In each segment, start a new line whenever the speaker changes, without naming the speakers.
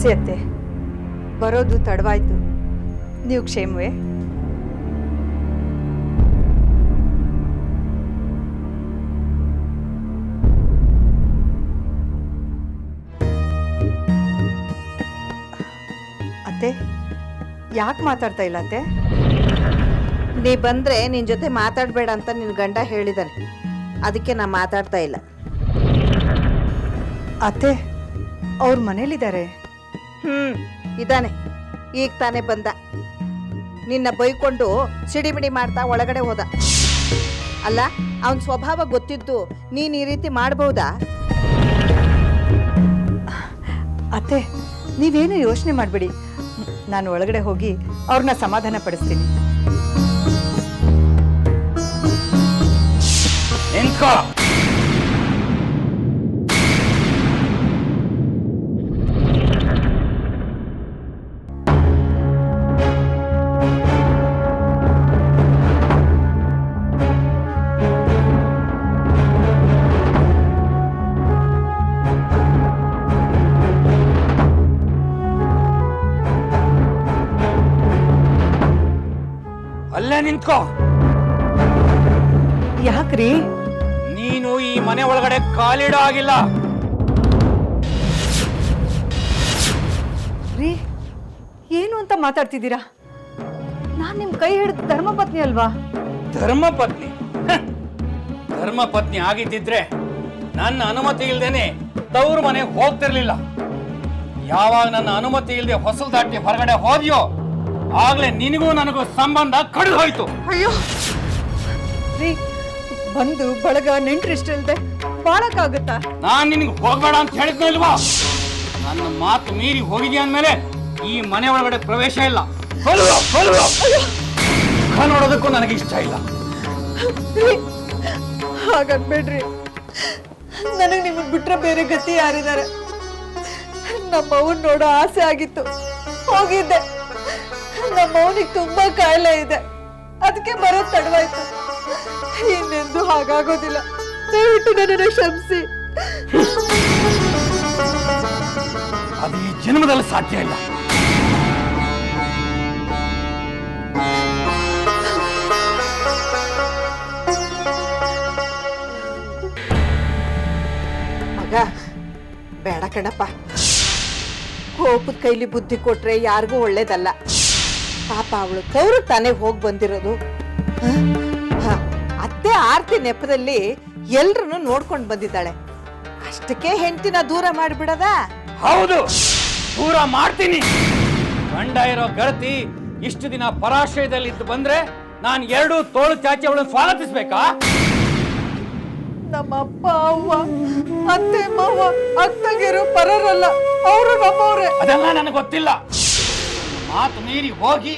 ಕ್ಷಮಿಸಿ ಅತ್ತೆ ಬರೋದು ತಡವಾಯ್ತು. ನೀವು ಕ್ಷೇಮವೇ? ಅತ್ತೆ ಯಾಕೆ ಮಾತಾಡ್ತಾ ಇಲ್ಲ ಅತ್ತೆ?
ನೀ ಬಂದ್ರೆ ನಿನ್ ಜೊತೆ ಮಾತಾಡಬೇಡ ಅಂತ ನಿನ್ ಗಂಡ ಹೇಳಿದಾನೆ. ಅದಕ್ಕೆ ನಾ ಮಾತಾಡ್ತಾ ಇಲ್ಲ.
ಅತ್ತೆ ಅವ್ರ ಮನೇಲಿದ್ದಾರೆ.
ಹ್ಮ್ ಇದಾನೆ. ಈಗ ತಾನೇ ಬಂದ. ನಿನ್ನ ಬೈಕೊಂಡು ಸಿಡಿಮಿಡಿ ಮಾಡ್ತಾ ಒಳಗಡೆ ಹೋದ. ಅಲ್ಲ ಅವನ ಸ್ವಭಾವ ಗೊತ್ತಿದ್ದು ನೀನ್ ಈ ರೀತಿ ಮಾಡ್ಬಹುದಾ
ಅತ್ತೆ ನೀವೇನು ಯೋಚನೆ ಮಾಡಬೇಡಿ. ನಾನು ಒಳಗಡೆ ಹೋಗಿ ಅವ್ರನ್ನ ಸಮಾಧಾನ ಪಡಿಸ್ತೀನಿ.
ನಿಂತ್ಕೋ. ಅಲ್ಲೇ ನಿಂತ್ಕೋ.
ಯಾಕ್ರಿ?
ನೀನು ಈ ಮನೆ ಒಳಗಡೆ ಕಾಲಿಡೋ ಆಗಿಲ್ಲ.
ರೀ ಏನು ಅಂತ ಮಾತಾಡ್ತಿದ್ದೀರಾ? ನಾನು ನಿಮ್ಮ ಕೈ ಹಿಡಿದ ಧರ್ಮಪತ್ನಿ ಅಲ್ವಾ?
ಧರ್ಮಪತ್ನಿ! ಧರ್ಮಪತ್ನಿ ಆಗಿದ್ದಿದ್ರೆ ನನ್ನ ಅನುಮತಿ ಇಲ್ದೇನೆ ತವ್ರ ಮನೆಗೆ ಹೋಗ್ತಿರ್ಲಿಲ್ಲ. ಯಾವಾಗ ನನ್ನ ಅನುಮತಿ ಇಲ್ಲದೆ ಹೊಸಲು ದಾಟಿ ಹೊರಗಡೆ ಹೋದ್ಯೋ ಆಗ್ಲೇ ನಿನಗೂ ನನಗೂ ಸಂಬಂಧ ಕಡಿದು ಹೋಯ್ತು
ಅಯ್ಯೋ ರೀ ಬಂದು ಬಳಗ ನೆಂಟ್ರಿಷ್ಟಿಲ್ದೆ ಬಾಳಕ್ಕಾಗುತ್ತಾ?
ನಾನ್ ನಿನ್ಗೆ ಹೋಗ್ಬೇಡ ಅಂತ ಹೇಳಿದ್ನ ಇಲ್ವಾ? ನನ್ನ ಮಾತು ಮೀರಿ ಹೋಗಿದ್ಯಾ ಅಂದ್ಮೇಲೆ ಈ ಮನೆ ಒಳಗಡೆ ಪ್ರವೇಶ ಇಲ್ಲ. ಮುಖ ನೋಡೋದಕ್ಕೂ ನನಗೆ ಇಷ್ಟ ಇಲ್ಲ.
ರೀ ಹಾಗನ್ಬೇಡ್ರಿ ನನಗೆ ನಿಮಗೆ ಬಿಟ್ರೆ ಬೇರೆ ಗತಿ ಯಾರಿದ್ದಾರೆ? ನಮ್ಮ ಅವನ್ ನೋಡೋ ಆಸೆ ಆಗಿತ್ತು. ಹೋಗಿದ್ದೆ. ನಮ್ಮ ಅವನಿಗೆ ತುಂಬಾ ಕಾಯಿಲೆ ಇದೆ. ಅದಕ್ಕೆ ಬರೋದ್ ತಡವಾಯ್ತು. ಇನ್ನೆಂದು ಹಾಗಾಗೋದಿಲ್ಲ. ದಯವಿಟ್ಟು ನನ್ನನ್ನು ಕ್ಷಮಿಸಿ.
ಅದು ಈ ಜನ್ಮದಲ್ಲಿ ಸಾಧ್ಯ ಇಲ್ಲ.
ಮಗ ಬೇಡ ಕಣಪ್ಪ. ಕೋಪದ ಕೈಲಿ ಬುದ್ಧಿ ಕೊಟ್ರೆ ಯಾರಿಗೂ ಒಳ್ಳೇದಲ್ಲ. ಪಾಪ ಅವಳು ತವರು ತಾನೇ ಹೋಗಿ ಬಂದಿರೋದು. ಅತ್ತೆ ಆರ್ತಿ ನೆಪದಲ್ಲಿ ಎಲ್ರನ್ನು ನೋಡ್ಕೊಂಡು ಬಂದಿದ್ದಾಳೆ. ಅಷ್ಟಕ್ಕೆ ಹೆಂಡತಿನ ದೂರ ಮಾಡಿಬಿಡದ?
ಹೌದು. ದೂರ ಮಾಡ್ತೀನಿ. ಗಂಡ ಇರೋ ಗರತಿ ಇಷ್ಟು ದಿನ ಪರಾಶ್ರಯದಲ್ಲಿ ಇದ್ದು ಬಂದ್ರೆ ನಾನು ಎರಡು ತೋಳು ಚಾಚಿ ಅವಳನ್ನು ಸ್ವಾಗತಿಸ್ಬೇಕಾ?
ನಮ್ಮಪ್ಪ ಅವ್ವ ಅತ್ತೆ ಮಾವ ಅತ್ತಗಿರು ಪರರಲ್ಲ. ಅವರು ನಮ್ಮವ್ರೆ.
ಅದೆಲ್ಲ ನನಗೆ ಗೊತ್ತಿಲ್ಲ. ಮಾತು ಮೀರಿ ಹೋಗಿ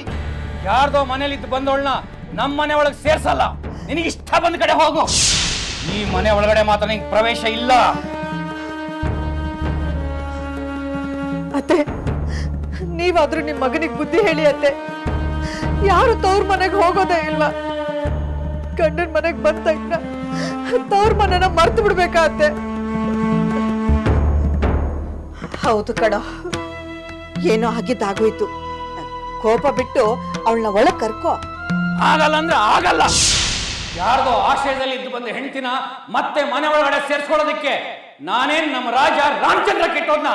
ಯಾರ್ದೋ ಮನೇಲಿದ್ದು ಬಂದವಳನ್ನ ನಮ್ಮ ಮನೆ ಒಳಗೆ ಸೇರ್ಸಲ್ಲ. ನಿನಗೆ ಇಷ್ಟ ಬಂದ ಕಡೆ ಹೋಗು. ಈ ಮನೆ ಒಳಗಡೆ ಮಾತ್ರ ನಿಂಗೆ ಪ್ರವೇಶ ಇಲ್ಲ.
ಅತ್ತೆ, ನೀವಾದ್ರೂ ನಿಮ್ ಮಗನಿಗೆ ಬುದ್ಧಿ ಹೇಳಿ ಅತ್ತೆ. ಯಾರು ತವ್ರ ಮನೆಗೆ ಹೋಗೋದೇ ಇಲ್ವಾ? ಗಂಡನ ಮನೆಗೆ ಬಂದ ತಕ್ಷಣ ತವ್ರ ಮನೆನ ಮರ್ತು ಬಿಡ್ಬೇಕಾ ಅತ್ತೆ?
ಹೌದು ಕಡ ಏನೋ ಆಗಿದ್ದಾಗೋಯ್ತು. ಕೋಪ ಬಿಟ್ಟು ಅವಳನ್ನ ಒಳಗ್ ಕರ್ಕೋ.
ಆಗಲ್ಲ ಅಂದ್ರೆ ಆಗಲ್ಲ. ಯಾರ್ದೋ ಆಶ್ರಯದಲ್ಲಿ ಇದ್ದು ಬಂದ ಹೆಂಡತಿನ ಮತ್ತೆ ಮನೆ ಒಳಗಡೆ ಸೇರಿಸ್ಕೊಳ್ಳೋದಕ್ಕೆ ನಾನೇನ್ ನಮ್ಮ ರಾಜ ರಾಮಚಂದ್ರ ಕೆಟ್ಟೋದ್ನ?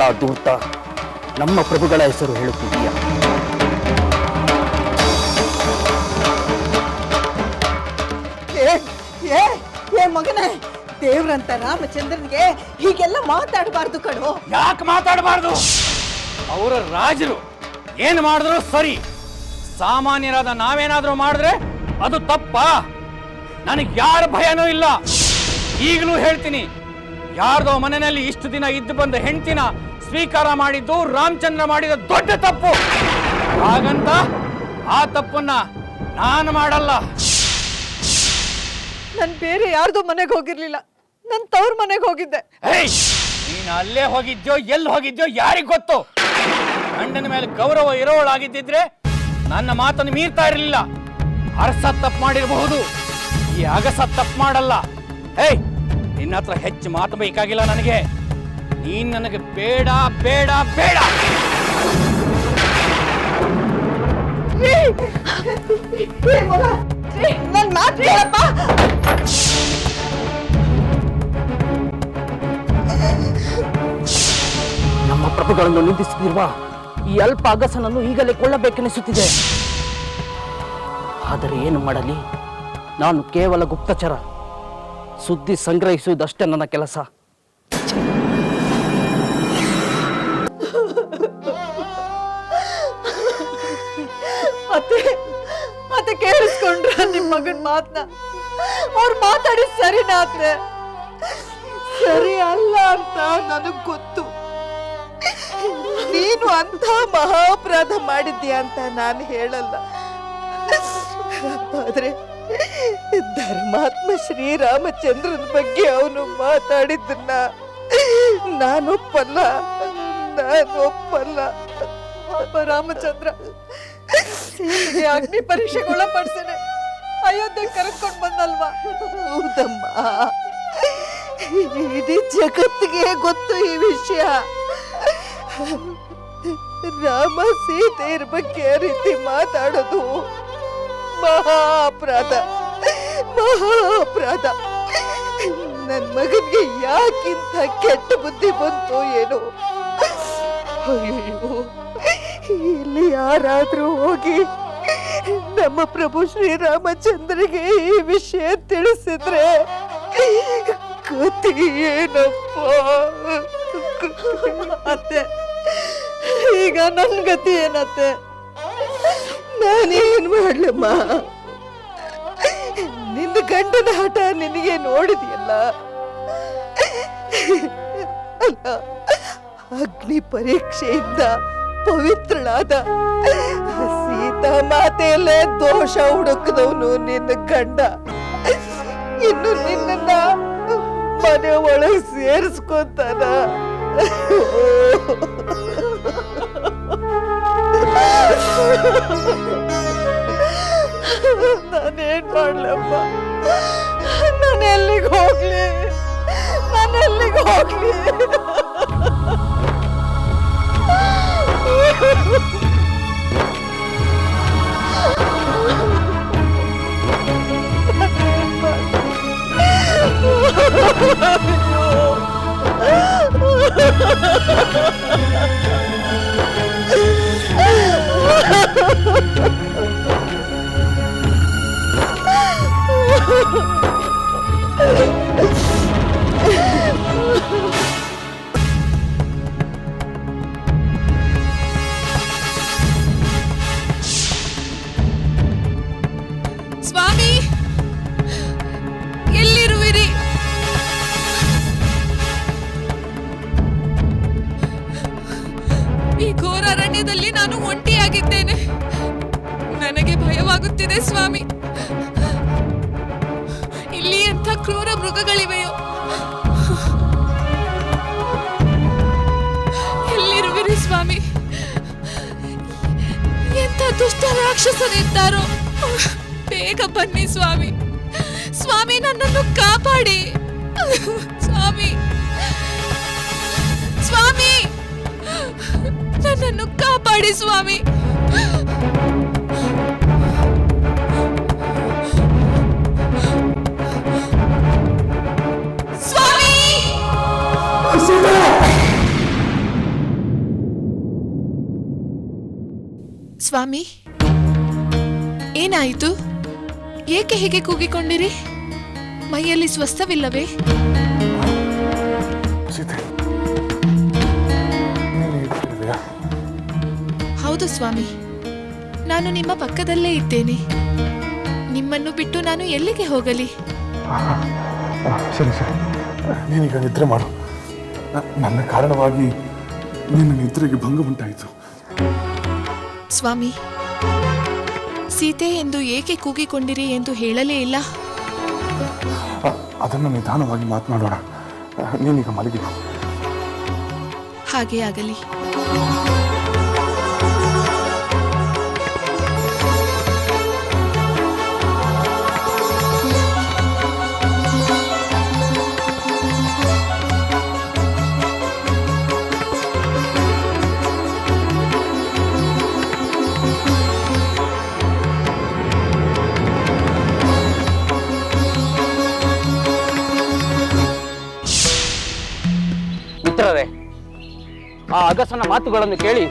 ಎಲ್ಲ ದೂತ ನಮ್ಮ ಪ್ರಭುಗಳ ಹೆಸರು ಹೇಳುತ್ತಿದ್ದೀಯ.
ಏ ಏ ಏ ಮಗನೇ ದೇವ್ರಂತ ರಾಮಚಂದ್ರನಿಗೆ ಹೀಗೆಲ್ಲ ಮಾತಾಡಬಾರ್ದು ಕಣೋ.
ಯಾಕೆ ಮಾತಾಡಬಾರ್ದು? ಅವರ ರಾಜರು ಏನು ಮಾಡಿದ್ರು ಸರಿ. ಸಾಮಾನ್ಯರಾದ ನಾವೇನಾದ್ರೂ ಮಾಡಿದ್ರೆ ಅದು ತಪ್ಪಾ. ನನಗೆ ಯಾರ ಭಯನೂ ಇಲ್ಲ. ಈಗಲೂ ಹೇಳ್ತೀನಿ ಯಾರ್ದೋ ಮನೆಯಲ್ಲಿ ಇಷ್ಟು ದಿನ ಇದ್ದು ಬಂದ ಹೆಂಡ್ತಿನ ಸ್ವೀಕಾರ ಮಾಡಿದ್ದು ರಾಮಚಂದ್ರ ಮಾಡಿದ ದೊಡ್ಡ ತಪ್ಪು. ಹಾಗಂತ ಆ ತಪ್ಪನ್ನ ನಾನು ಮಾಡಲ್ಲ.
ನಾನು ಬೇರೆ ಯಾರ್ದು ಮನೆಗೆ ಹೋಗಿರ್ಲಿಲ್ಲ. ನನ್ನ ತವ್ರ ಮನೆಗೆ ಹೋಗಿದ್ದೆ.
ಹೇಯ್ ನೀನು ಅಲ್ಲೇ ಹೋಗಿದ್ಯೋ ಎಲ್ಲಿ ಹೋಗಿದ್ಯೋ ಯಾರಿಗ್ ಗೊತ್ತು? ಗಂಡನ ಮೇಲೆ ಗೌರವ ಇರೋಳಾಗಿದ್ದಿದ್ರೆ ನನ್ನ ಮಾತನ್ನು ಮೀರ್ತಾ ಇರಲಿಲ್ಲ. ಅರಸ ತಪ್ಪು ಮಾಡಿರಬಹುದು ಈ ಅಗಸ ತಪ್ಪು ಮಾಡಲ್ಲ. ಏಯ್ ನಿನ್ನ ಹತ್ರ ಹೆಚ್ಚು ಮಾತು ಬೇಕಾಗಿಲ್ಲ ನನಗೆ. ನೀನ್ ನನಗೆ ಬೇಡ ಬೇಡ ಬೇಡ!
ನನ್ ಮಾತು ಕೇಳಪ್ಪ!
ನಮ್ಮ ಪ್ರಭುಗಳನ್ನು ನಿಂದಿಸುತ್ತಿರುವ? ಈ ಅಲ್ಪ ಅಗಸನನ್ನು ಈಗಲೇ ಕೊಳ್ಳಬೇಕೆನಿಸುತ್ತಿದೆ. ಆದರೆ ಏನು ಮಾಡಲಿ? ನಾನು ಕೇವಲ ಗುಪ್ತಚರ. ಸುದ್ದಿ ಸಂಗ್ರಹಿಸುವುದಷ್ಟೇ ನನ್ನ ಕೆಲಸ.
ಅತ್ತೆ ಕೇಳಿಸ್ಕೊಂಡ್ರ ನಿಮ್ ಮಗನ್ ಮಾತ್ನ. ಅವ್ರು ಮಾತಾಡಿ ಸರಿನಾ ಅತ್ತೆ
ಸರಿ ಅಲ್ಲ ಅಂತ ನನಗ್ ಗೊತ್ತು. ನೀನು ಅಂತ ಮಹಾಪರಾಧ ಮಾಡಿದ್ಯಾ ಅಂತ ನಾನು ಹೇಳಲ್ಲ. ಆದ್ರೆ ಧರ್ಮಾತ್ಮ ಶ್ರೀರಾಮಚಂದ್ರನ ಬಗ್ಗೆ ಅವನು ಮಾತಾಡಿದ್ದನ್ನ ನಾನೊಪ್ಪಲ್ಲ ನಾನೊಪ್ಪಲ್ಲ.
ಪಾಪ ರಾಮಚಂದ್ರ ಅಗ್ನಿ ಪರೀಕ್ಷೆಗೆ ಒಳಪಡಿಸಿದೆ. ಅಯೋಧ್ಯೆ ಕರ್ಕೊಂಡು ಬಂದಲ್ವಾ?
ಹೌದಮ್ಮ. ಇಡೀ ಜಗತ್ತಿಗೆ ಗೊತ್ತು ಈ ವಿಷಯ. ರಾಮ ಸೀತೆಯರ ಬಗ್ಗೆ ರೀತಿ ಮಾತಾಡೋದು ಮಹಾ ಅಪರಾಧ ಮಹಾ ಅಪರಾಧ ನನ್ ಮಗನ್ಗೆ ಯಾಕಿಂತ ಕೆಟ್ಟ ಬುದ್ಧಿ ಬಂತು ಏನೋ. ಅಯ್ಯೋ ಇಲ್ಲಿ ಯಾರಾದರೂ ಹೋಗಿ ನಮ್ಮ ಪ್ರಭು ಶ್ರೀರಾಮಚಂದ್ರಿಗೆ ಈ ವಿಷಯ ತಿಳಿಸಿದ್ರೆ ಕತಿ ಏನಪ್ಪ?
ಅತ್ತೆ, ಈಗ ನನ್ನ ಗತಿ ಏನತ್ತೆ?
ನಾನೇನ್ ಮಾಡ್ಲಮ್ಮ? ನಿನ್ನ ಗಂಡನ ಹಠ ನಿನಗೆ ನೋಡಿದೆಯಲ್ಲ? ಅಗ್ನಿ ಪರೀಕ್ಷೆಯಿಂದ ಪವಿತ್ರಳಾದ ಸೀತಾ ಮಾತೆಯಲ್ಲೇ ದೋಷ ಹುಡುಕದವನು ನಿನ್ನ ಗಂಡ. ಇನ್ನು ನಿನ್ನ ಮನೆ ಒಳಗೆ ಸೇರಿಸ್ಕೊತಾನ.
ನಾನೇನ್ ಮಾಡ್ಲಪ್ಪ? ನಾನು ಎಲ್ಲಿಗೆ ಹೋಗ್ಲಿ. ನಾನು ಎಲ್ಲಿಗೆ ಹೋಗ್ಲಿ.
ಸ್ವಾಮಿ ಒಂಟಿಯಾಗಿದ್ದೇನೆ ನನಗೆ ಭಯವಾಗುತ್ತಿದೆ ಸ್ವಾಮಿ. ಇಲ್ಲಿ ಎಂಥ ಕ್ರೂರ ಮೃಗಗಳಿವೆಯೋ. ಎಲ್ಲಿರುವಿರಿ ಸ್ವಾಮಿ? ಎಂಥ ದುಷ್ಟ ರಾಕ್ಷಸರಿದ್ದಾರೋ ಬೇಗ ಬನ್ನಿ ಸ್ವಾಮಿ. ಸ್ವಾಮಿ, ನನ್ನನ್ನು ಕಾಪಾಡಿ. ಸ್ವಾಮಿ. ಸ್ವಾಮಿ. ನನ್ನನ್ನು ಕಾಪಾಡಿ ಸ್ವಾಮಿ. ಸ್ವಾಮಿ? ಏನಾಯಿತು? ಏಕೆ ಹೀಗೆ ಕೂಗಿಕೊಂಡಿರಿ? ಮೈಯಲ್ಲಿ ಸ್ವಸ್ಥವಿಲ್ಲವೇ? ಹೌದು ಸ್ವಾಮಿ. ನಾನು ನಿಮ್ಮ ಪಕ್ಕದಲ್ಲೇ ಇದ್ದೇನೆ. ನಿಮ್ಮನ್ನು ಬಿಟ್ಟು ನಾನು ಎಲ್ಲಿಗೆ ಹೋಗಲಿ?
ಸರಿ ಸರಿ. ನೀನೀಗ ನಿದ್ರೆ ಮಾಡು. ನನ್ನ ಕಾರಣವಾಗಿ ನಿನ್ನ ನಿದ್ರೆಗೆ ಭಂಗ ಉಂಟಾಯಿತು.
ಸ್ವಾಮಿ. ಸೀತೆ ಎಂದು ಏಕೆ ಕೂಗಿಕೊಂಡಿರಿ ಎಂದು ಹೇಳಲೇ ಇಲ್ಲ.
ಅದನ್ನು ನಿಧಾನವಾಗಿ ಮಾತನಾಡೋಣ ನೀನೀಗ ಮಲಗಿ
ಹಾಗೆ ಆಗಲಿ.
ಅಗಸನ ಮಾತುಗಳನ್ನು ಕೇಳಿ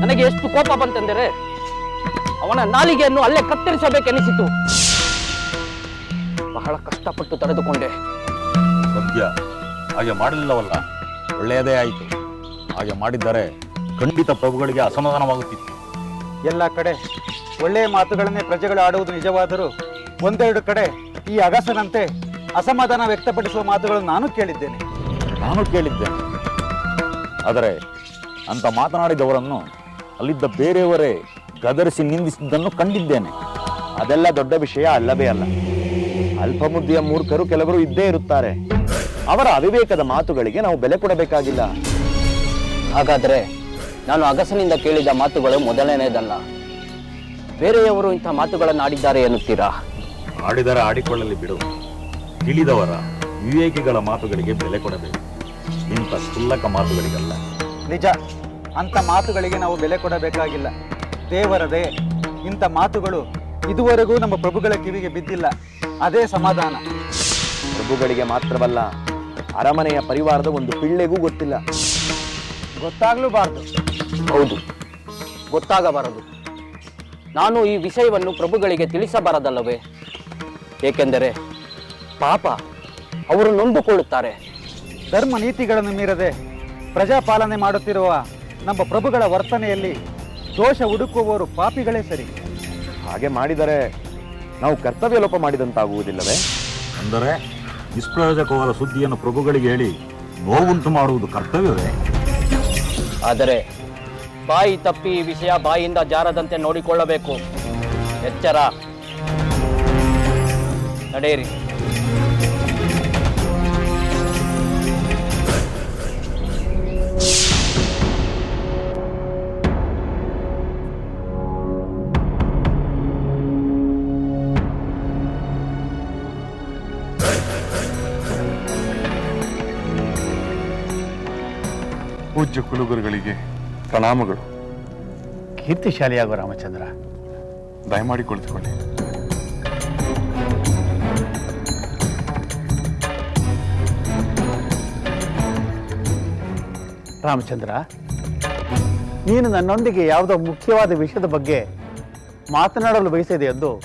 ನನಗೆ ಎಷ್ಟು ಕೋಪ ಬಂತೆಂದರೆ ಅವನ ನಾಲಿಗೆಯನ್ನು ಅಲ್ಲೇ ಕತ್ತರಿಸಬೇಕೆನಿಸಿತು. ಬಹಳ ಕಷ್ಟಪಟ್ಟು ತಡೆದುಕೊಂಡೆ.
ಸದ್ಯ ಹಾಗೆ ಮಾಡಲಿಲ್ಲವಲ್ಲ? ಒಳ್ಳೆಯದೇ ಆಯಿತು. ಹಾಗೆ ಮಾಡಿದ್ದರೆ ಖಂಡಿತ ಪ್ರಭುಗಳಿಗೆ ಅಸಮಾಧಾನವಾಗುತ್ತಿತ್ತು.
ಎಲ್ಲ ಕಡೆ ಒಳ್ಳೆಯ ಮಾತುಗಳನ್ನೇ ಪ್ರಜೆಗಳು ಆಡುವುದು ನಿಜವಾದರೂ ಒಂದೆರಡು ಕಡೆ ಈ ಅಗಸನಂತೆ ಅಸಮಾಧಾನ ವ್ಯಕ್ತಪಡಿಸುವ ಮಾತುಗಳನ್ನು ನಾನು ಕೇಳಿದ್ದೇನೆ.
ನಾನು ಕೇಳಿದ್ದೇನೆ. ಆದರೆ ಅಂತ ಮಾತನಾಡಿದವರನ್ನು ಅಲ್ಲಿದ್ದ ಬೇರೆಯವರೇ ಗದರಿಸಿ ನಿಂದಿಸಿದ್ದನ್ನು ಕಂಡಿದ್ದೇನೆ.
ಅದೆಲ್ಲ ದೊಡ್ಡ ವಿಷಯ ಅಲ್ಲವೇ ಅಲ್ಲ. ಅಲ್ಪಬುದ್ಧಿಯ ಮೂರ್ಖರು ಕೆಲವರು ಇದ್ದೇ ಇರುತ್ತಾರೆ. ಅವರ ಅವಿವೇಕದ ಮಾತುಗಳಿಗೆ ನಾವು ಬೆಲೆ ಕೊಡಬೇಕಾಗಿಲ್ಲ.
ಹಾಗಾದರೆ ನಾನು ಅಗಸನಿಂದ ಕೇಳಿದ ಮಾತುಗಳು ಮೊದಲನೆಯದಲ್ಲ. ಬೇರೆಯವರು ಇಂಥ ಮಾತುಗಳನ್ನು ಆಡಿದ್ದಾರೆ ಎನ್ನುತ್ತೀರಾ?
ಆಡಿದರೆ ಆಡಿಕೊಳ್ಳಲಿ ಬಿಡು. ತಿಳಿದವರ ವಿವೇಕಿಗಳ ಮಾತುಗಳಿಗೆ ಬೆಲೆ ಕೊಡಬೇಕು. ಇಂಥ ಕ್ಷುಲ್ಲಕ ಮಾತುಗಳಿಗಲ್ಲ.
ನಿಜ. ಅಂಥ ಮಾತುಗಳಿಗೆ ನಾವು ಬೆಲೆ ಕೊಡಬೇಕಾಗಿಲ್ಲ. ದೇವರದೇ ಇಂಥ ಮಾತುಗಳು ಇದುವರೆಗೂ ನಮ್ಮ ಪ್ರಭುಗಳ ಕಿವಿಗೆ ಬಿದ್ದಿಲ್ಲ. ಅದೇ ಸಮಾಧಾನ.
ಪ್ರಭುಗಳಿಗೆ ಮಾತ್ರವಲ್ಲ ಅರಮನೆಯ ಪರಿವಾರದ ಒಂದು ಪಿಳ್ಳೆಗೂ ಗೊತ್ತಿಲ್ಲ.
ಗೊತ್ತಾಗಲೂಬಾರದು.
ಹೌದು. ಗೊತ್ತಾಗಬಾರದು. ನಾನು ಈ ವಿಷಯವನ್ನು ಪ್ರಭುಗಳಿಗೆ ತಿಳಿಸಬಾರದಲ್ಲವೇ? ಏಕೆಂದರೆ ಪಾಪ ಅವರು ನೊಂದುಕೊಳ್ಳುತ್ತಾರೆ.
ಧರ್ಮ ನೀತಿಗಳನ್ನು ಮೀರದೆ ಪ್ರಜಾಪಾಲನೆ ಮಾಡುತ್ತಿರುವ ನಮ್ಮ ಪ್ರಭುಗಳ ವರ್ತನೆಯಲ್ಲಿ ದೋಷ ಹುಡುಕುವವರು ಪಾಪಿಗಳೇ ಸರಿ.
ಹಾಗೆ ಮಾಡಿದರೆ ನಾವು ಕರ್ತವ್ಯ ಲೋಪ ಮಾಡಿದಂತಾಗುವುದಿಲ್ಲವೇ?
ಅಂದರೆ ನಿಷ್ಪ್ರಯೋಜಕವಾದ ಸುದ್ದಿಯನ್ನು ಪ್ರಭುಗಳಿಗೆ ಹೇಳಿ ನೋವುಂಟು ಮಾಡುವುದು ಕರ್ತವ್ಯವೇ?
ಆದರೆ ಬಾಯಿ ತಪ್ಪಿ ಈ ವಿಷಯ ಬಾಯಿಯಿಂದ ಜಾರದಂತೆ ನೋಡಿಕೊಳ್ಳಬೇಕು. ಎಚ್ಚರ. ನಡೆಯಿರಿ.
ಪೂಜ್ಯ ಕುಲಗುರುಗಳಿಗೆ ಪ್ರಣಾಮಗಳು.
ಕೀರ್ತಿಶಾಲಿಯಾಗೋ ರಾಮಚಂದ್ರ.
ದಯಮಾಡಿ ಕುಳಿತುಕೊಳ್ಳಿ.
ರಾಮಚಂದ್ರ ನೀನು ನನ್ನೊಂದಿಗೆ ಯಾವುದೋ ಮುಖ್ಯವಾದ ವಿಷಯದ ಬಗ್ಗೆ ಮಾತನಾಡಲು ಬಯಸಿದೆ ಎಂದು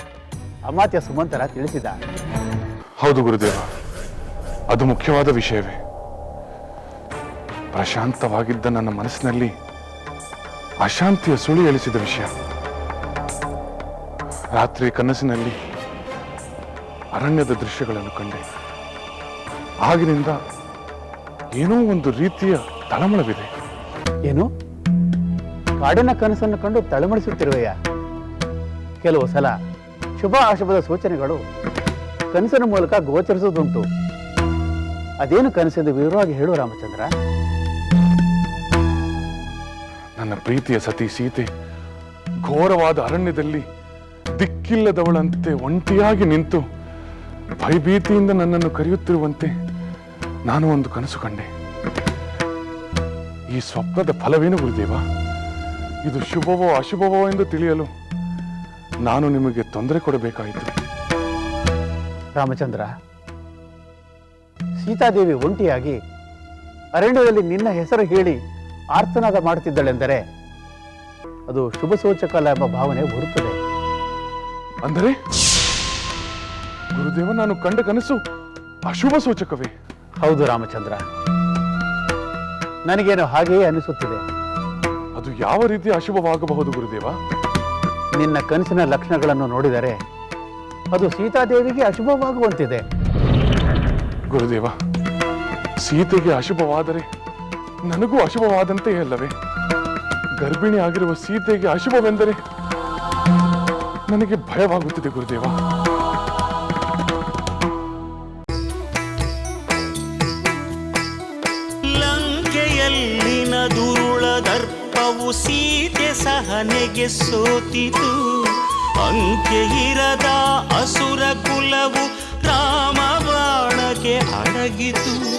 ಅಮಾತ್ಯ ಸುಮಂತರ ತಿಳಿಸಿದ.
ಹೌದು ಗುರುದೇವ ಅದು ಮುಖ್ಯವಾದ ವಿಷಯವೇ. ಪ್ರಶಾಂತವಾಗಿದ್ದ ನನ್ನ ಮನಸ್ಸಿನಲ್ಲಿ ಅಶಾಂತಿಯ ಸುಳಿ ಎಳಿಸಿದ ವಿಷಯ. ರಾತ್ರಿ ಕನಸಿನಲ್ಲಿ ಅರಣ್ಯದ ದೃಶ್ಯಗಳನ್ನು ಕಂಡೆ. ಆಗಿನಿಂದ ಏನೋ ಒಂದು ರೀತಿಯ ತಳಮಳವಿದೆ.
ಏನು? ಕಾಡಿನ ಕನಸನ್ನು ಕಂಡು ತಳಮಳಿಸುತ್ತಿರುವೆಯ? ಕೆಲವು ಸಲ ಶುಭ ಅಶುಭದ ಸೂಚನೆಗಳು ಕನಸಿನ ಮೂಲಕ ಗೋಚರಿಸುವುದುಂಟು. ಅದೇನು ಕನಸೆಂದು ವಿವರವಾಗಿ ಹೇಳು ರಾಮಚಂದ್ರ.
ನನ್ನ ಪ್ರೀತಿಯ ಸತಿ ಸೀತೆ, ಘೋರವಾದ ಅರಣ್ಯದಲ್ಲಿ ದಿಕ್ಕಿಲ್ಲದವಳಂತೆ ಒಂಟಿಯಾಗಿ ನಿಂತು ಭಯಭೀತಿಯಿಂದ ನನ್ನನ್ನು ಕರೆಯುತ್ತಿರುವಂತೆ ನಾನು ಒಂದು ಕನಸು ಕಂಡೆ. ಈ ಸ್ವಪ್ನದ ಫಲವೇನು ಗುರುದೇವ? ಇದು ಶುಭವೋ ಅಶುಭವೋ ಎಂದು ತಿಳಿಯಲು ನಾನು ನಿಮಗೆ ತೊಂದರೆ ಕೊಡಬೇಕಾಯಿತು.
ರಾಮಚಂದ್ರ, ಸೀತಾದೇವಿ ಒಂಟಿಯಾಗಿ ಅರಣ್ಯದಲ್ಲಿ ನಿನ್ನ ಹೆಸರು ಹೇಳಿ ಆರ್ತನಾದ ಮಾಡುತ್ತಿದ್ದಳೆಂದರೆ ಅದು ಶುಭ ಸೂಚಕಲ್ಲ ಎಂಬ ಭಾವನೆ ಬರುತ್ತದೆ.
ಅಂದರೆ? ಗುರುದೇವ ನಾನು ಕಂಡ ಕನಸು ಅಶುಭ ಸೂಚಕವೇ?
ಹೌದು ರಾಮಚಂದ್ರ. ನನಗೇನು ಹಾಗೆಯೇ ಅನಿಸುತ್ತಿದೆ.
ಅದು ಯಾವ ರೀತಿ ಅಶುಭವಾಗಬಹುದು ಗುರುದೇವ?
ನಿನ್ನ ಕನಸಿನ ಲಕ್ಷಣಗಳನ್ನು ನೋಡಿದರೆ ಅದು ಸೀತಾದೇವಿಗೆ ಅಶುಭವಾಗುವಂತಿದೆ.
ಗುರುದೇವ ಸೀತೆಗೆ ಅಶುಭವಾದರೆ ನನಗೂ ಅಶುಭವಾದಂತೆ ಅಲ್ಲವೇ? ಗರ್ಭಿಣಿ ಆಗಿರುವ ಸೀತೆಗೆ ಅಶುಭವೆಂದರೆ ನನಗೆ ಭಯವಾಗುತ್ತಿದೆ ಗುರುದೇವ.
ಲಂಕೆಯಲ್ಲಿನ ದುರುಳ ದರ್ಪವು ಸೀತೆ ಸಹನೆಗೆ ಸೋತಿತು. ಅಂಕೆ ಇರದ ಅಸುರ ಕುಲವು ರಾಮ ಬಾಣಕ್ಕೆ ಅಡಗಿತು.